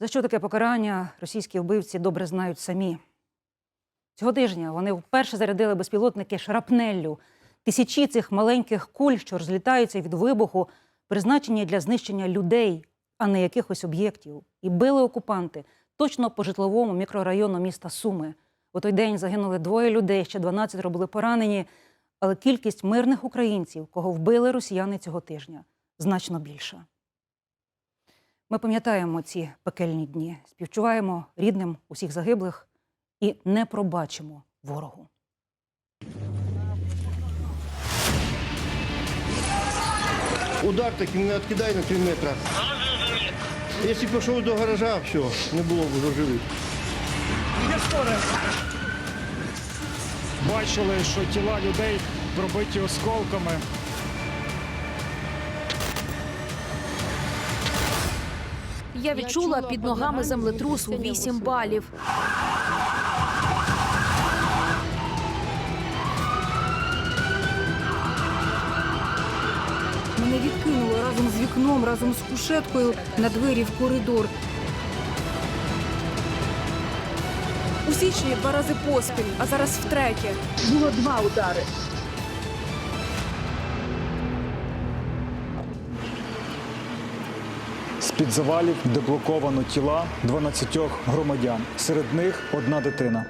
За що таке покарання російські вбивці добре знають самі. Цього тижня вони вперше зарядили безпілотники шрапнеллю. Тисячі цих маленьких куль, що розлітаються від вибуху, призначені для знищення людей, а не якихось об'єктів. І били окупанти точно по житловому мікрорайону міста Суми. У той день загинули двоє людей, ще 12 були поранені. Але кількість мирних українців, кого вбили росіяни цього тижня, значно більша. Ми пам'ятаємо ці пекельні дні, співчуваємо рідним усіх загиблих і не пробачимо ворогу. Удар такий мене відкидає на 3 метри. Якщо пішов до гаража, все, не було б вже живих. Бачили, що тіла людей пробиті осколками. Я відчула під ногами землетрус у 8 балів. Мене відкинуло разом з вікном, разом з кушеткою на двері в коридор. У січні два рази поспіль, а зараз втретє. Було два удари. З-під завалів деблоковано тіла 12 громадян. Серед них одна дитина.